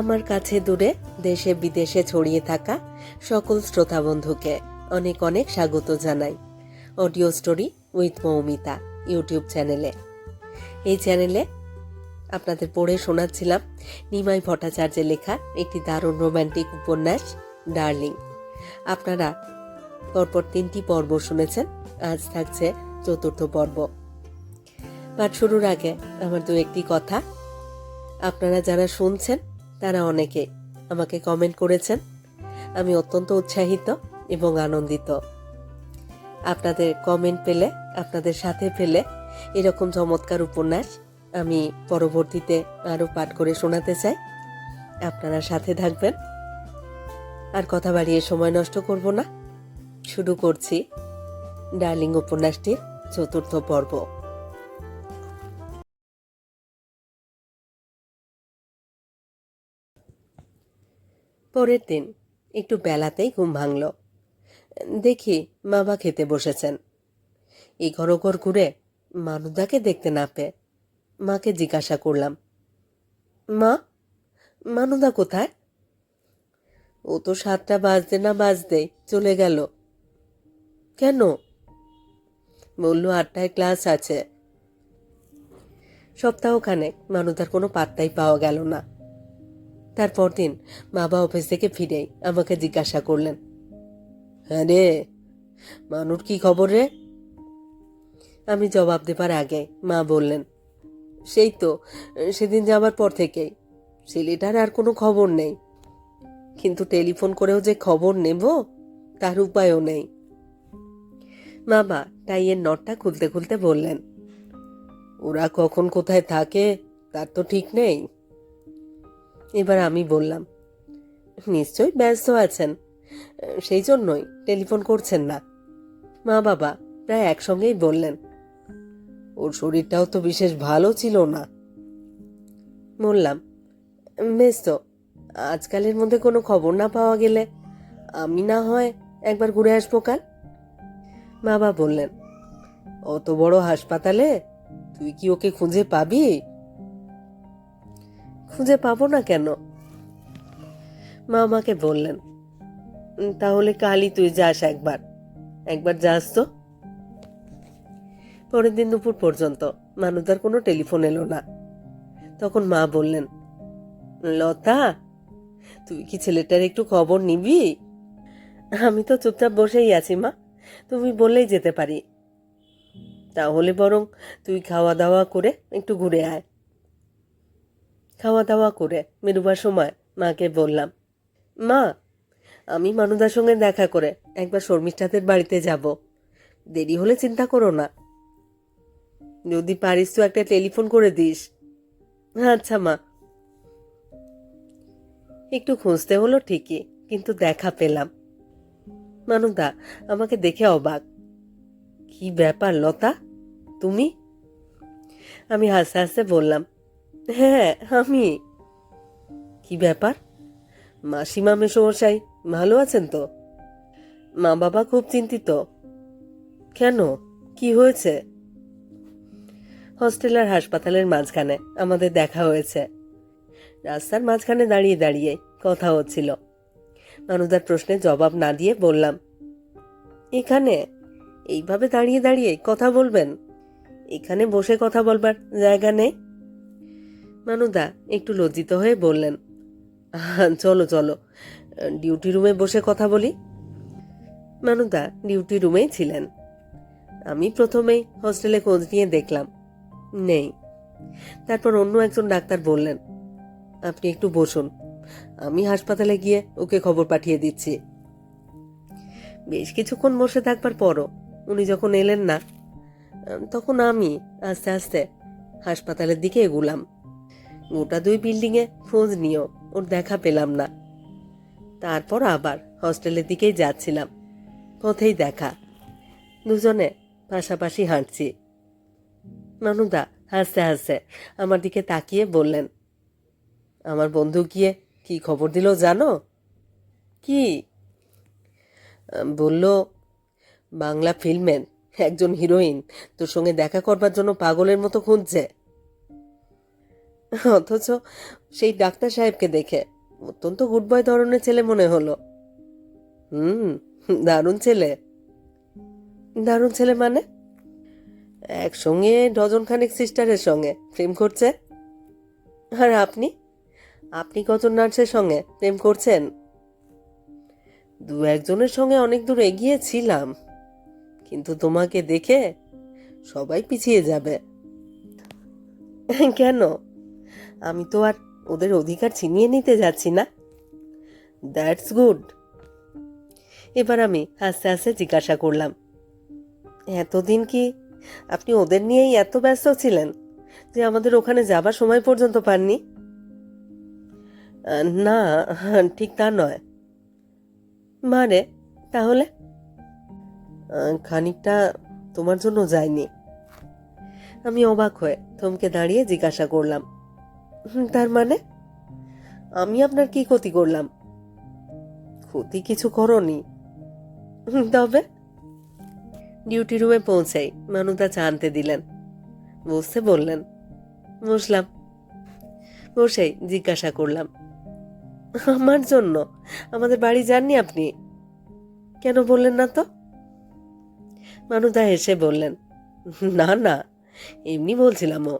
আমার কাছে দূরে, দেশে বিদেশে ছড়িয়ে থাকা সকল শ্রোতা বন্ধুকে অনেক অনেক স্বাগত জানাই। Audio story with Moumita, YouTube চ্যানেলে। এই চ্যানেলে আপনাদের পড়ে শোনাচ্ছিলাম নিমাই ভট্টাচার্যের লেখা একটি দারুণ রোমান্টিক উপন্যাস, ডার্লিং। আপনারা পরপর তিনটি পর্ব শুনেছেন, আজ থাকছে চতুর্থ পর্ব। পাঠ শুরুর আগে আমার দু একটি কথা। আপনারা যারা শুনছেন তারা অনেকে আমাকে কমেন্ট করেছেন। আমি অত্যন্ত উৎসাহিত এবং আনন্দিত। আপনাদের কমেন্ট পেলে, আপনাদের সাথে পেলে এরকম চমৎকার উপন্যাস আমি পরবর্তীতে আরও পাঠ করে শোনাতে চাই। আপনারা সাথে থাকবেন। আর কথা বাড়িয়ে সময় নষ্ট করব না। শুরু করছি ডার্লিং উপন্যাসটির চতুর্থ পর্ব। পরের দিন একটু বেলাতেই ঘুম ভাঙল। দেখি বাবা খেতে বসেছেন। এই ঘর ঘুরে মানুদাকে দেখতে না পেয়ে মাকে জিজ্ঞাসা করলাম, মা মানুদা কোথায়? ও তো সাতটা বাজতে না বাজতে চলে গেল। কেন? বলল, আটটায় ক্লাস আছে। সপ্তাহখানেক মানুদার কোনো পাত্তাই পাওয়া গেল না। তারপর দিন বাবা অফিস থেকে ফিরে আমাকে জিজ্ঞাসা করলেন হ্যাঁ রে, মানুর কি খবর রে? আমি জবাব দেবার আগে মা বললেন, সেই তো, সেদিন যাবার পর থেকেই। ছেলেটার আর কোনো খবর নেই। কিন্তু টেলিফোন করেও যে খবর নেব, তার উপায়ও নেই। বাবা টাইয়ের নটটা খুলতে খুলতে বললেন, ওরা কখন কোথায় থাকে, তার তো ঠিক নেই। এবার আমি বললাম, নিশ্চয়ই ব্যস্ত আছেন। সেই জন্যই টেলিফোন করছেন না। মা বাবা, প্রায় একসঙ্গেই বললেন। ওর শরীরটাও তো বিশেষ ভালো ছিল না। বললাম, বেশ তো, আজকালের মধ্যে কোনো খবর না পাওয়া গেলে আমি না হয় একবার ঘুরে আসব কাল? বাবা বললেন, অত বড় হাসপাতালে তুই কি ওকে খুঁজে পাবি? খুঁজে পাবো না কেন? মা আমাকে বললেন, তাহলে কালই তুই যাস একবার। একবার যাস তো? পরের দিন দুপুর পর্যন্ত মানুদার কোনো টেলিফোন এলো না। তখন মা বললেন, লতা, তুই কি ছেলেটার একটু খবর নিবি? আমি তো চুপচাপ বসেই আছি মা, তুমি বললেই যেতে পারি। তাহলে বরং তুই খাওয়া দাওয়া করে একটু ঘুরে আয়। খাওয়া দাওয়া করে মেরুবার সময় মাকে বললাম, মা, আমি মানুদার সঙ্গে দেখা করে একবার শর্মিষ্ঠাদের বাড়িতে যাব। দেরি হলে চিন্তা করো না। যদি পারিস তো একটা টেলিফোন করে দিস। আচ্ছা মা। একটু খুঁজতে হলো ঠিকই, কিন্তু দেখা পেলাম। মানুদা, আমাকে দেখে অবাক। কি ব্যাপার লতা? তুমি? আমি হাসতে হাসতে বললাম হ্যাঁ আমি। কি ব্যাপার? মাসিমা মেশমশাই ভালো আছেন তো? মা বাবা খুব চিন্তিত। কেন? কি হয়েছে? হস্টেল আর হাসপাতালের মাঝখানে আমাদের দেখা হয়েছে। রাস্তার মাঝখানে দাঁড়িয়ে দাঁড়িয়ে কথা হচ্ছিল। মানুদার প্রশ্নের জবাব না দিয়ে বললাম, এখানে? এইভাবে দাঁড়িয়ে দাঁড়িয়ে কথা বলবেন? এখানে বসে কথা বলবার জায়গা নেই? মানুদা একটু লজ্জিত হয়ে বললেন চলো চলো, ডিউটি রুমে বসে কথা বলি। মানুদা ডিউটি রুমেই ছিলেন। আমি প্রথমেই হস্টেলে খোঁজ নিয়ে দেখলাম, নেই। তারপর অন্য একজন ডাক্তার বললেন, আপনি একটু বসুন, আমি হাসপাতালে গিয়ে ওকে খবর পাঠিয়ে দিচ্ছি। বেশ কিছুক্ষণ বসে থাকবার পরও উনি যখন এলেন না, তখন আমি আস্তে আস্তে হাসপাতালের দিকে এগুলাম। গোটা দুই বিল্ডিংয়ে খোঁজ নিও ওর দেখা পেলাম না। তারপর আবার হস্টেলের দিকেই যাচ্ছিলাম। পথেই দেখা। দুজনে পাশাপাশি হাঁটছি। মানুদা হাসতে হাসতে আমার দিকে তাকিয়ে বললেন, আমার বন্ধু গিয়ে কি খবর দিল জানো? কি? বলল, বাংলা ফিল্মের একজন হিরোইন তোর সঙ্গে দেখা করবার জন্য পাগলের মতো খুঁজছে। অথচ সেই ডাক্তার সাহেবকে দেখে অত্যন্ত গুড বয় ধরনের ছেলে মনে হলো। হুম, দারুণ ছেলে। দারুণ ছেলে মানে? একসঙ্গে ডজন খানেক সিস্টারের সঙ্গে প্রেম করছে। আর আপনি? আপনি কত নার্সের সঙ্গে প্রেম করছেন? দু একজনের সঙ্গে অনেক দূর এগিয়েছিলাম, কিন্তু তোমাকে দেখে সবাই পিছিয়ে যাবে। কেন? আমি তো আর ওদের অধিকার ছিনিয়ে নিতে যাচ্ছি না। দ্যাটস গুড এবার আমি আস্তে আস্তে জিজ্ঞাসা করলাম এতদিন কি আপনি ওদের নিয়েই এত ব্যস্ত ছিলেন যে আমাদের ওখানে যাবার সময় পর্যন্ত পাননি? না ঠিক তা নয়। মানে তাহলে? খানিকটা তোমার জন্য যায়নি আমি অবাক হয়ে থমকে দাঁড়িয়ে জিজ্ঞাসা করলাম "হুম, তার মানে? আমি আপনার কি ক্ষতি করলাম? ক্ষতি কিছু করনি। "হুম, তবে? ডিউটি রুমে পৌঁছাই। মানুদা চা আনতে দিলেন। বসতে বললেন বসলাম। বসেই জিজ্ঞাসা করলাম আমার জন্য? আমাদের বাড়ি যাননি আপনি? কেন বললেন না তো? মানুদা হেসে বললেন না না এমনি বলছিলাম ও।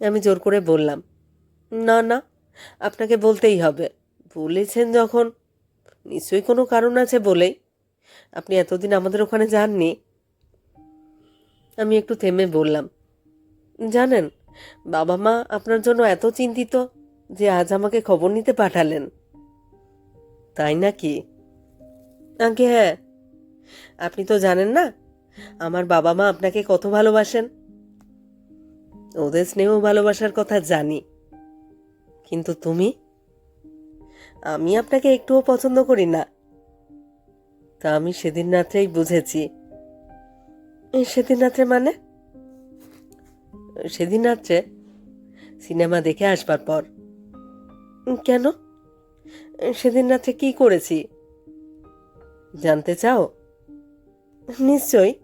আমি জোর করে বললাম, না না, আপনাকে বলতেই হবে। বলেছেন যখন, নিশ্চয়ই কোনো কারণ আছে বলেই। আপনি এতদিন আমাদের ওখানে যাননি? আমি একটু থেমে বললাম, জানেন, বাবা মা আপনার জন্য এত চিন্তিত যে আজ আমাকে খবর নিতে পাঠালেন। তাই নাকি? আগে হ্যাঁ আপনি তো জানেন না, আমার বাবা মা আপনাকে কত ভালোবাসেন। ওদের স্নেহ ভালোবাসার কথা জানি। কিন্তু তুমি? আমি আপনাকে একটুও পছন্দ করি না। তা আমি সেদিন রাত্রেই বুঝেছি। সেদিন রাত্রে মানে? সেদিন রাত্রে সিনেমা দেখে আসবার পর। কেন? সেদিন রাত্রে কি করেছি? জানতে চাও? নিশ্চয়ই।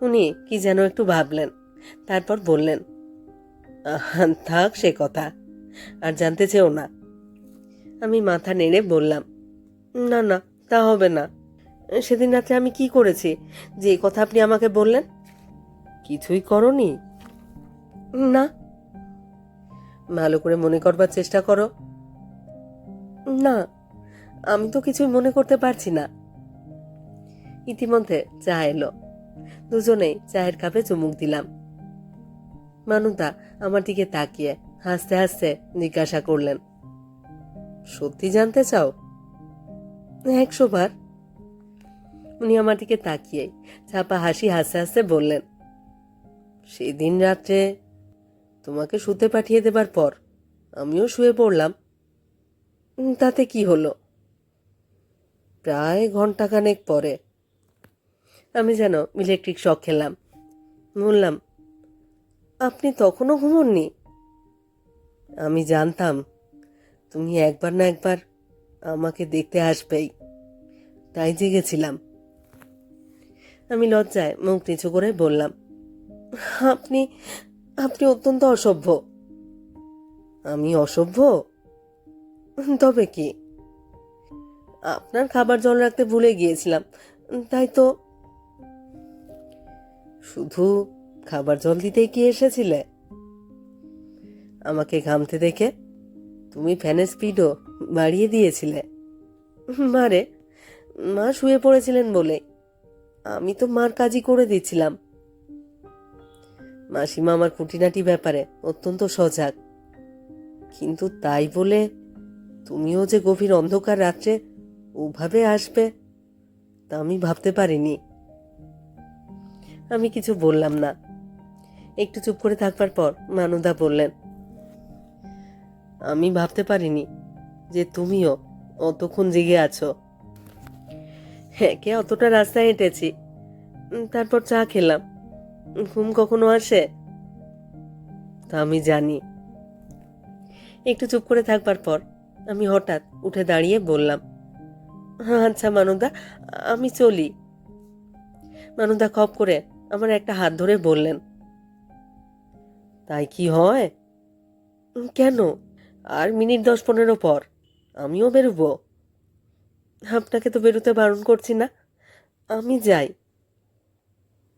উনি কি যেন একটু ভাবলেন। তারপর বললেন থাক সে কথা, আর জানতে চেও না। আমি মাথা নেড়ে বললাম, না না, তা হবে না। সেদিন রাতে আমি কি করেছি? যে কথা আপনি আমাকে বললেন? কিছুই করনি? না। ভালো করে মনে করবার চেষ্টা করো। না, আমি তো কিছুই মনে করতে পারছি না। ইতিমধ্যে চা এলো। দুজনেই চায়ের কাপে চুমুক দিলাম। মানুদা, আমার দিকে তাকিয়ে হাসতে হাসতে জিজ্ঞাসা করলেন, সত্যি জানতে চাও? একশো বার। উনি আমার দিকে তাকিয়ে চাপা হাসি হাসতে হাসতে বললেন, সেদিন রাত্রে তোমাকে শুতে পাঠিয়ে দেবার পর আমিও শুয়ে পড়লাম। তাতে কি হলো? প্রায় ঘন্টাখানেক পরে আমি যেন ইলেকট্রিক শখ খেলাম। বললাম আপনি তখনও ঘুমননি? আমি জানতাম, তুমি একবার না একবার আমাকে দেখতে আসবেই। তাই জেগেছিলাম। আমি লজ্জায় মুখ নিচু করে বললাম, আপনি আপনি অত্যন্ত অসভ্য। আমি অসভ্য? তবে কি? আপনার খাবার জল রাখতে ভুলে গিয়েছিলাম, তাই তো? শুধু খাবার জল দিতেই কি এসেছিলে। আমাকে ঘামতে দেখে তুমি ফ্যানের স্পিডও বাড়িয়ে দিয়েছিলে। মারে মা শুয়ে পড়েছিলেন বলে। আমি তো মার কাজই করে দিচ্ছিলাম। মাসিমা আমার খুঁটিনাটি ব্যাপারে অত্যন্ত সজাগ। কিন্তু তাই বলে তুমিও যে গভীর অন্ধকার রাত্রে ওভাবে আসবে, তা আমি ভাবতে পারিনি। আমি কিছু বললাম না। একটু চুপ করে থাকবার পর মানুদা বললেন, আমি ভাবতে পারিনি যে তুমিও অতক্ষণ জেগে আছো। একে অতটা রাস্তায় হেঁটেছি। তারপর চা খেলাম। ঘুম কখনো আসে? তা আমি জানি। একটু চুপ করে থাকবার পর আমি হঠাৎ উঠে দাঁড়িয়ে বললাম আচ্ছা মানুদা, আমি চলি। মানুদা খপ করে আমার একটা হাত ধরে বললেন তাই কি হয়? কেন? আর মিনিট দশ পনেরো পর আমিও বেরোবো। আপনাকে তো বেরোতে বারণ করছি না। আমি যাই।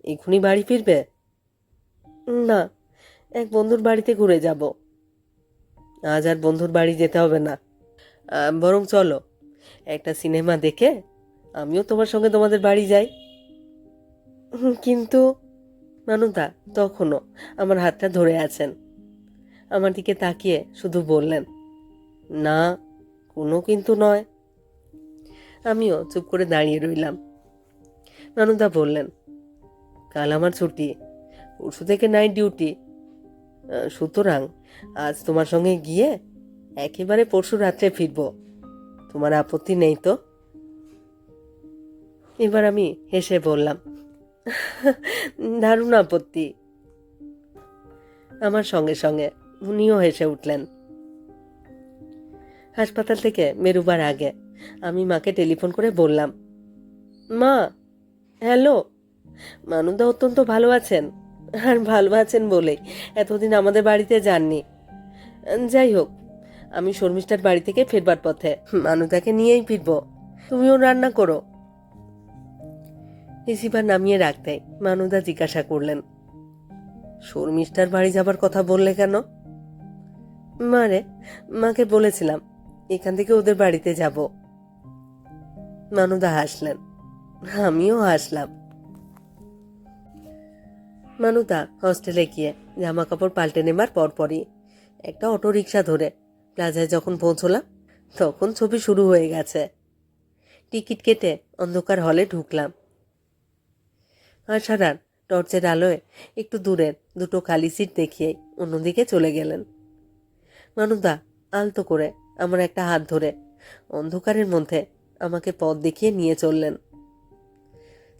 এখনই বাড়ি ফিরবে? না, এক বন্ধুর বাড়িতে ঘুরে যাব। আজ আর বন্ধুর বাড়ি যেতে হবে না। বরং চলো, একটা সিনেমা দেখে আমিও তোমার সঙ্গে তোমাদের বাড়ি যাই। কিন্তু মানুদা তখনও আমার হাতটা ধরে আছেন। আমার দিকে তাকিয়ে শুধু বললেন, না, কোনো কিন্তু নয়। আমিও চুপ করে দাঁড়িয়ে রইলাম। নানুদা বললেন, কাল আমার ছুটি, পরশু থেকে নাইট ডিউটি। সুতরাং আজ তোমার সঙ্গে গিয়ে একেবারে পরশু রাত্রে ফিরব। তোমার আপত্তি নেই তো? এবার আমি হেসে বললাম দারুণ আপত্তি। আমার সঙ্গে সঙ্গে উনিও হেসে উঠলেন। হাসপাতাল থেকে মেরুবার আগে আমি মাকে টেলিফোন করে বললাম, মা, হ্যালো, মানুদা অত্যন্ত ভালো আছেন? আর ভালো আছেন বলেই এতদিন আমাদের বাড়িতে যাননি। যাই হোক, আমি শর্মিষ্ঠার বাড়ি থেকে ফেরবার পথে মানুদাকে নিয়েই ফিরবো। তুমিও রান্না করো রিসিভার নামিয়ে রাখতে মানুদা জিজ্ঞাসা করলেন শর্মিষ্ঠার বাড়ি যাবার কথা বললে কেন? মারে মাকে বলেছিলাম, এখান থেকে ওদের বাড়িতে যাব। মানুদা হাসলেন, আমিও হাসলাম। মানুদা হস্টেলে গিয়ে জামা কাপড় পাল্টে নেবার পরপরই একটা অটো রিক্সা ধরে প্লাজায় যখন পৌঁছলাম, তখন ছবি শুরু হয়ে গেছে। টিকিট কেটে অন্ধকার হলে ঢুকলাম। আশারান টর্চের আলোয় একটু দূরের দুটো খালি সিট দেখিয়ে অন্যদিকে চলে গেলেন। মানুদা আলতো করে আমার একটা হাত ধরে অন্ধকারের মধ্যে আমাকে পথ দেখিয়ে নিয়ে চললেন।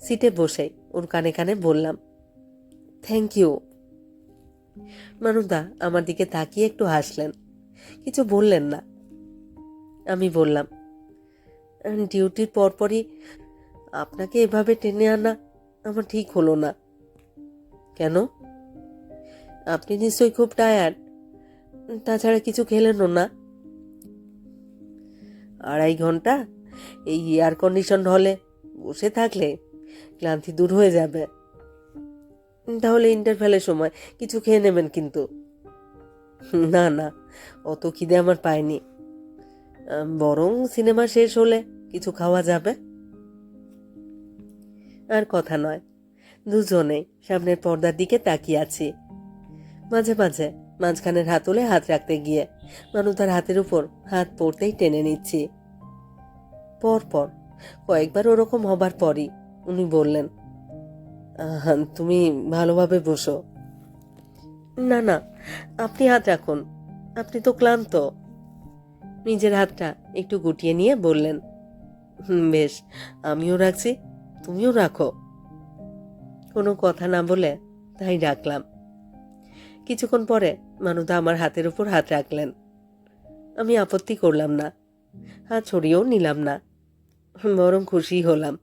সিটে বসে ওর কানে কানে বললাম থ্যাংক ইউ মানুদা আমার দিকে তাকিয়ে একটু হাসলেন, কিছু বললেন না। আমি বললাম ডিউটির পরপরই আপনাকে এভাবে টেনে আনা আমার ঠিক হলো না। কেন? আপনি নিশ্চয়ই খুব টায়ার্ড তাছাড়া কিছু খেলেনও না। আড়াই ঘণ্টা? এই এয়ার কন্ডিশন হলে বসে থাকলে ক্লান্তি দূর হয়ে যাবে। তাহলে ইন্টারভ্যালের সময় কিছু খেয়ে নেবেন কিন্তু। না না, অত খিদে আমার পায়নি বরং সিনেমা শেষ হলে কিছু খাওয়া যাবে। আর কথা নয়। দুজনেই সামনের পর্দার দিকে তাকিয়ে আছি। মাঝে মাঝে মাঝখানের হাতলে হাত রাখতে গিয়ে মানু তার হাতের উপর হাত পড়তেই টেনে নিচ্ছি। পর পর কয়েকবার ওরকম হবার পরই উনি বললেন তুমি ভালোভাবে বসো। না না আপনি হাত রাখুন আপনি তো ক্লান্ত। নিজের হাতটা একটু গুটিয়ে নিয়ে বললেন "হুম, বেশ আমিও রাখছি। তুমিও রাখো। কোনো কথা না বলে তাই রাখলাম। কিছুক্ষণ পরে মানুদা আমার হাতের উপর হাত রাখলেন। আমি আপত্তি করলাম না, হাত ছড়িয়েও নিলাম না, বরং খুশি হলাম।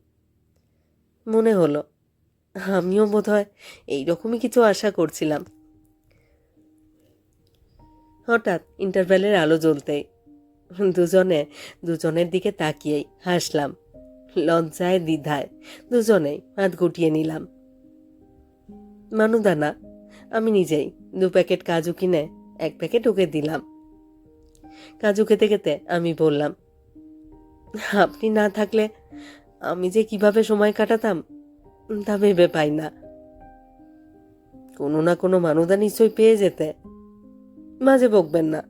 মনে হলো, আমিও বোধহয় এইরকমই কিছু আশা করছিলাম। হঠাৎ ইন্টারভ্যালের আলো জ্বলতেই দুজনে দুজনের দিকে তাকিয়েই হাসলাম। লজ্জায়, দ্বিধায় দুজনেই হাত গুটিয়ে নিলাম। মানুদানা, আমি নিজেই দু প্যাকেট কাজু কিনে এক প্যাকেট ওকে দিলাম। কাজু খেতে খেতে আমি বললাম, আপনি না থাকলে আমি যে কীভাবে সময় কাটাতাম, তা ভেবে পাই না। কোনো না কোনো মানুদা নিশ্চয়ই পেয়ে যেতে। মাঝে বকবেন না।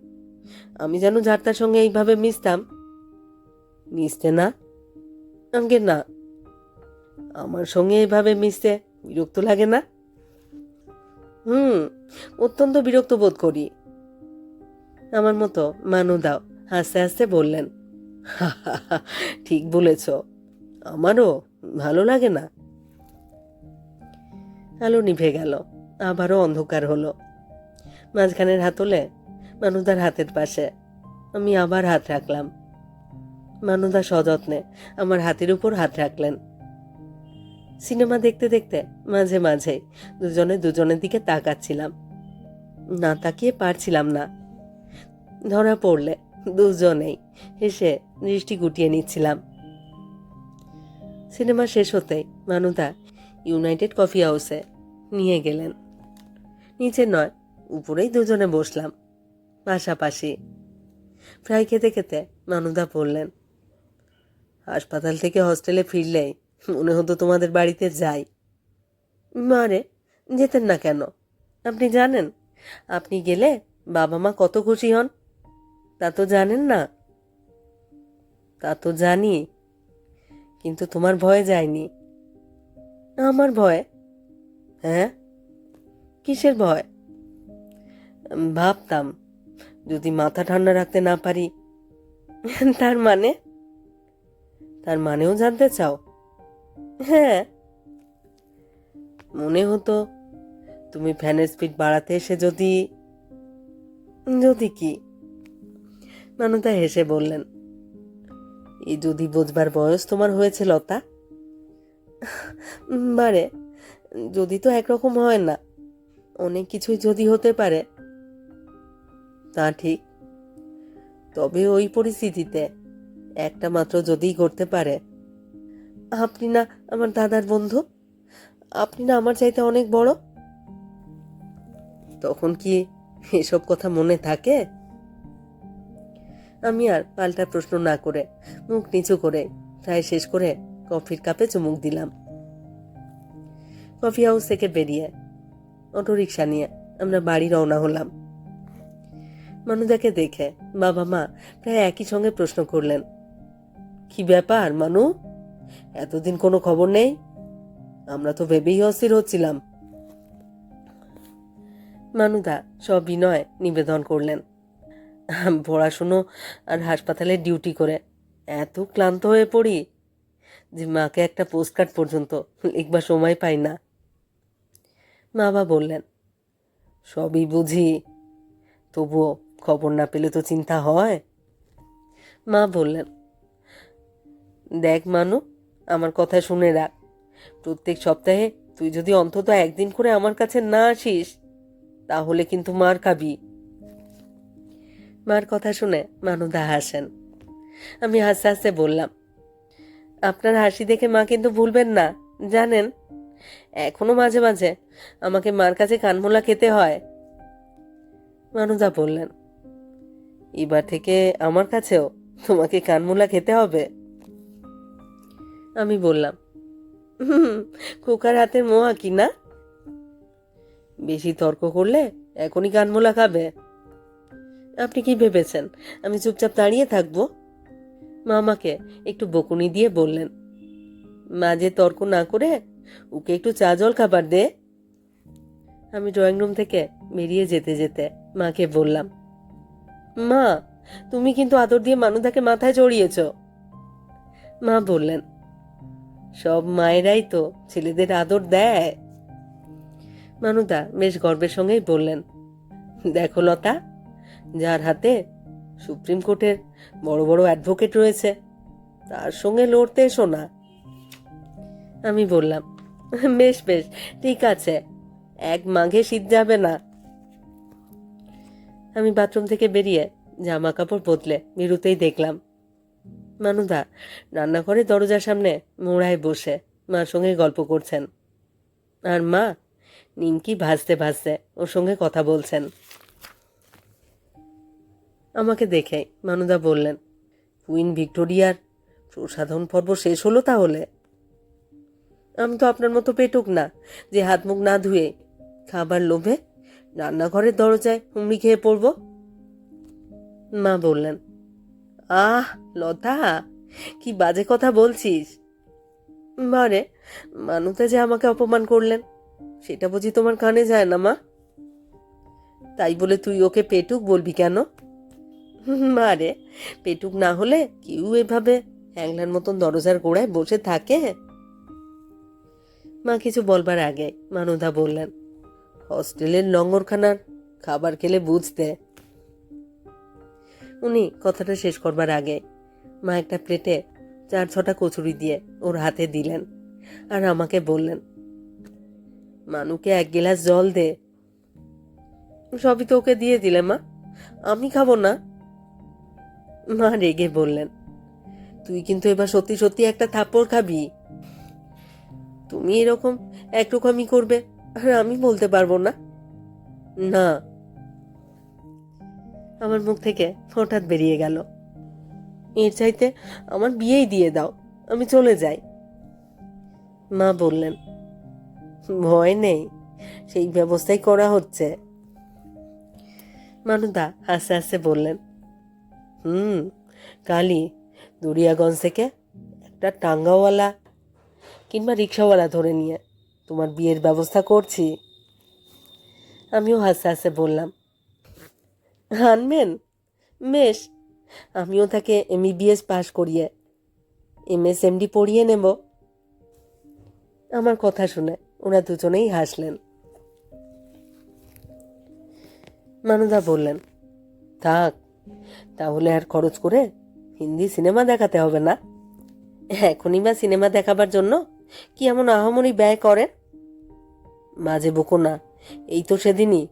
আমি যেন যার তার সঙ্গে এইভাবে মিশতাম, মিশতে না আঙ্কে না। আমার সঙ্গে এইভাবে মিশতে বিরক্ত লাগে না। হুম, অত্যন্ত বিরক্ত বোধ করি। আমার মতো মানু দাও, হাসতে হাসতে বললেন। ঠিক বলেছ। আমারও ভালো লাগে না। আলো নিভে গেল, আবারও অন্ধকার হলো। মাঝখানের হাতলে মানুদার হাতের পাশে। আমি আবার হাত রাখলাম। মানুদা সযত্নে আমার হাতের উপর হাত রাখলেন। সিনেমা দেখতে দেখতে, মাঝে মাঝে দুজনে দুজনের দিকে তাকাচ্ছিলাম। না তাকিয়ে পারছিলাম না। ধরা পড়লে দুজনেই হেসে দৃষ্টি গুটিয়ে নিচ্ছিলাম। সিনেমা শেষ হতেই মানুদা ইউনাইটেড কফি হাউসে নিয়ে গেলেন। নিচে নয়, উপরেই দুজনে বসলাম। পাশাপাশি ফ্রাই খেতে খেতে মানুদা বললেন হাসপাতাল থেকে হস্টেলে ফিরলেই মনে হতো তোমাদের বাড়িতে যাই। মারে, যেতেন না কেন? আপনি জানেন, আপনি গেলে বাবা মা কত খুশি হন। তা তো জানেন না। তা তো জানি, কিন্তু তোমার ভয়ে যায়নি। আমার ভয়? হ্যাঁ? কিসের ভয়? ভাবতাম, যদি মাথা ঠান্ডা রাখতে না পারি, তার মানে? তার মানেও জানতে চাও? হ্যাঁ। মনে হতো তুমি ফ্যানের স্পিড বাড়াতে এসে যদি যদি কি? মানুতা হেসে বললেন, এই যদি বোঝবার বয়স তোমার হয়েছে লতা? বারে, যদি তো একরকম হয় না, অনেক কিছুই যদি হতে পারে। তা ঠিক। তবে ওই পরিস্থিতিতে একটা মাত্র যদি করতে পারে। আপনি না আমার দাদার বন্ধু? আপনি না আমার চাইতে অনেক বড়? তখন কি এসব কথা মনে থাকে? আমি আর পাল্টা প্রশ্ন না করে, মুখ নিচু করে, প্রায় শেষ করে কফির কাপে চুমুক দিলাম। কফি হাউস থেকে বেরিয়ে অটোরিকশা নিয়ে আমরা বাড়ি রওনা হলাম। মানুদাকে দেখে বাবা মা প্রায় একই সঙ্গে প্রশ্ন করলেন কি ব্যাপার, মানু? এতদিন কোনো খবর নেই? আমরা তো ভেবেই অস্থির হচ্ছিলাম। মানুদা, সবিনয় নিবেদন করলেন। পড়াশুনো আর হাসপাতালে ডিউটি করে। এত ক্লান্ত হয়ে পড়ি যে মাকে একটা পোস্টকার্ড পর্যন্ত লিখবার সময় পাই না। বাবা বললেন, সবই বুঝি, তবুও খবর না পেলে তো চিন্তা হয়। মা বললেন দেখ মানু, আমার কথা শুনে রাখ। প্রত্যেক সপ্তাহে তুই যদি অন্তত একদিন করে আমার কাছে না আসিস, তাহলে কিন্তু মার খাবি। মার কথা শুনে মানুদা হাসেন। আমি হাসতে হাসতে বললাম, আপনার হাসি দেখে মা কিন্তু ভুলবেন না, জানেন? এখনও মাঝে মাঝে আমাকে মার কাছে কানমোলা খেতে হয়। মানুদা বললেন, এবার থেকে আমার কাছেও তোমাকে কানমোলা খেতে হবে। আমি বললাম, হুম, খোকার হাতের মোয়া কি না? বেশি তর্ক করলে এখনই কানমোলা খাবে। আপনি কি ভেবেছেন? আমি চুপচাপ দাঁড়িয়ে থাকব? মা আমাকে একটু বকুনি দিয়ে বললেন, মাঝে তর্ক না করে ওকে একটু চা জল খাবার দে। আমি ড্রয়িং রুম থেকে বেরিয়ে যেতে যেতে মাকে বললাম, মা, তুমি কিন্তু আদর দিয়ে মানুদাকে মাথায় চড়িয়েছ মা বললেন সব মায়েরাই তো ছেলেদের আদর দেয়। মানুদা বেশ গর্বের সঙ্গেই বললেন, দেখো লতা, যার হাতে সুপ্রিম কোর্টের বড় বড় অ্যাডভোকেট রয়েছে, তার সঙ্গে লড়তে এসো না। আমি বললাম, বেশ বেশ, ঠিক আছে, এক মাঘে শীত যাবে না। আমি বাথরুম থেকে বেরিয়ে জামা কাপড় বদলে বেরুতেই দেখলাম মানুদা রান্নাঘরে দরজার সামনে মোড়ায় বসে। মার সঙ্গে গল্প করছেন। আর মা, নিমকি ভাজতে ভাজতে ওর সঙ্গে কথা বলছেন। আমাকে দেখে মানুদা বললেন, কুইন ভিক্টোরিয়ার প্রসাধন পর্ব শেষ হলো তাহলে? আমি তো আপনার মতো পেটুক না, যে হাত মুখ না ধুয়ে খাবার লোভে রান্নাঘরের দরজায় হুমড়ি খেয়ে পড়ব? মা বললেন আহ, লতা, কি বাজে কথা বলছিস? মানে মানুতে যে আমাকে অপমান করলেন, সেটা বুঝি তোমার কানে যায় না, মা? তাই বলে তুই ওকে পেটুক বলবি কেন? মারে, পেটুক না হলে কেউ এভাবে হ্যাংলার মতন দরজার গোড়ায় বসে থাকে? মা কিছু বলবার আগে, মানুদা বললেন, হস্টেলের লঙ্গরখানার খাবার খেলে বুঝতে উনি কথাটা শেষ করবার আগে মা একটা প্লেটে চার ছটা কচুরি দিয়ে ওর হাতে দিলেন আর আমাকে বললেন, মানুকে এক গিলাস জল দে। সবই তো ওকে দিয়ে দিলে মা, আমি খাব না? মা রেগে বললেন, তুই কিন্তু এবার সত্যি সত্যি একটা থাপ্পড় খাবি। তুমি এরকম একরকমই করবে আর আমি বলতে পারব না? না আমার মুখ থেকে হঠাৎ বেরিয়ে গেল। এর চাইতে আমার বিয়েই দিয়ে দাও, আমি চলে যাই। মা বললেন, ভয় নেই, সেই ব্যবস্থাই করা হচ্ছে। মানুদা আস্তে আস্তে বললেন, হুম কালি দরিয়াগঞ্জ থেকে একটা টাঙ্গাওয়ালা কিংবা রিক্সাওয়ালা ধরে নিয়ে তোমার বিয়ের ব্যবস্থা করছি। আমিও হাসতে হাসতে বললাম আনবেন বেশ, আমিও তাকে এম এমবিবিএস পাশ করিয়ে এম এস এমডি পড়িয়ে নেব। আমার কথা শুনে ওরা দুজনেই হাসলেন। মানুদা বললেন, থাক, তাহলে আর খরচ করে হিন্দি সিনেমা দেখাতে হবে না। এখনই বা সিনেমা দেখাবার জন্য কি এমন আহামরি ব্যয় করেন? মাঝে বকো না, এই তো সেদিনই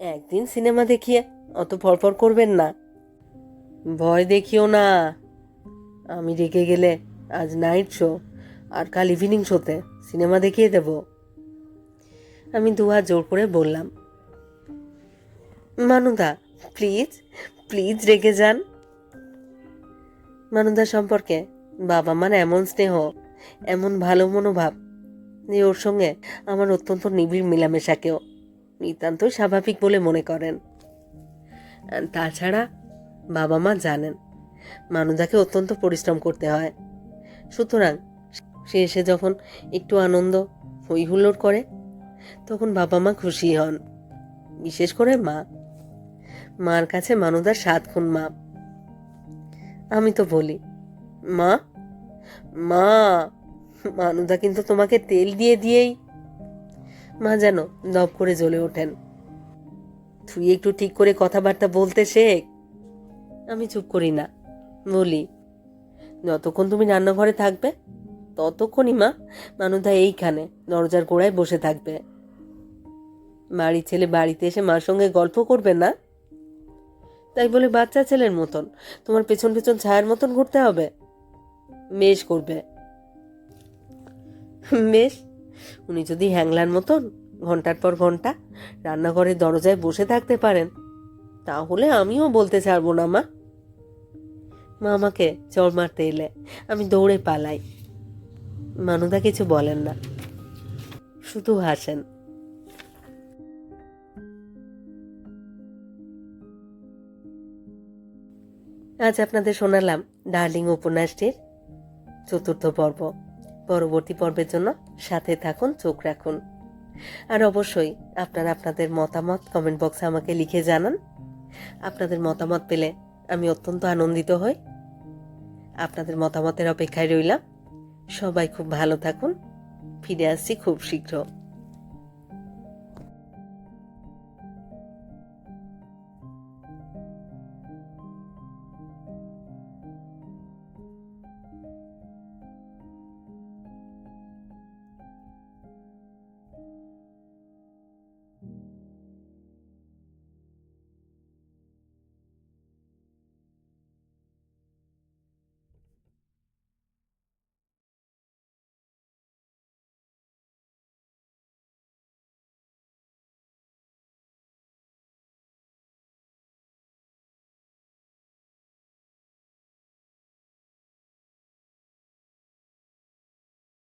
একদিন সিনেমা দেখিয়ে অত ফরফর করবেন না। ভয় দেখিও না। আমি রেগে গেলে আজ নাইট শো আর কাল ইভিনিং শোতে সিনেমা দেখিয়ে দেব। আমি দুহাত জোর করে বললাম, মানুদা প্লিজ প্লিজ রেগে যান। মানুদা সম্পর্কে বাবা মার এমন স্নেহ, এমন ভালো মনোভাব, যে ওর সঙ্গে আমার অত্যন্ত নিবিড় মেলামেশাকেও নিতান্তই স্বাভাবিক বলে মনে করেন। তাছাড়া বাবা মা জানেন, মানুদাকে অত্যন্ত পরিশ্রম করতে হয়। সুতরাং সে এসে যখন একটু আনন্দ হই হুল্লোড় করে, তখন বাবা মা খুশি হন। বিশেষ করে মা। মার কাছে মানুদার সাত খুন মা আমি তো বলি, মা মা, মানুদা কিন্তু তোমাকে তেল দিয়ে দিয়েই মা যেন দপ করে জ্বলে ওঠেন। তুই একটু ঠিক করে কথাবার্তা বলতে শেখ। আমি চুপ করি না। বলি, যতক্ষণ তুমি রান্নাঘরে থাকবে, ততক্ষণই মা মানুদা এইখানে দরজার গোড়ায় বসে থাকবে। বাড়ির ছেলে বাড়িতে এসে মার সঙ্গে গল্প করবে না? তাই বলে বাচ্চা ছেলের মতন, তোমার পেছন পেছন ছায়ার মতন ঘুরতে হবে। বেশ করবে। বেশ উনি যদি হ্যাংলার মতন ঘণ্টার পর ঘণ্টা রান্নাঘরের দরজায় বসে থাকতে পারেন, তাহলে আমিও বলতে ছাড়বো না, মা। মা আমাকে চড় মারতে এলে আমি দৌড়ে পালাই। মানুদা কিছু বলেন না, শুধু হাসেন। আজ আপনাদের শোনালাম ডার্লিং উপন্যাসটির চতুর্থ পর্ব। পরবর্তী পর্বের জন্য সাথে থাকুন, চোখ রাখুন। আর অবশ্যই আপনারা আপনাদের মতামত কমেন্ট বক্সে আমাকে লিখে জানান। আপনাদের মতামত পেলে আমি অত্যন্ত আনন্দিত হই। আপনাদের মতামতের অপেক্ষায় রইলাম। সবাই খুব ভালো থাকুন। ফিরে আসছি খুব শীঘ্র।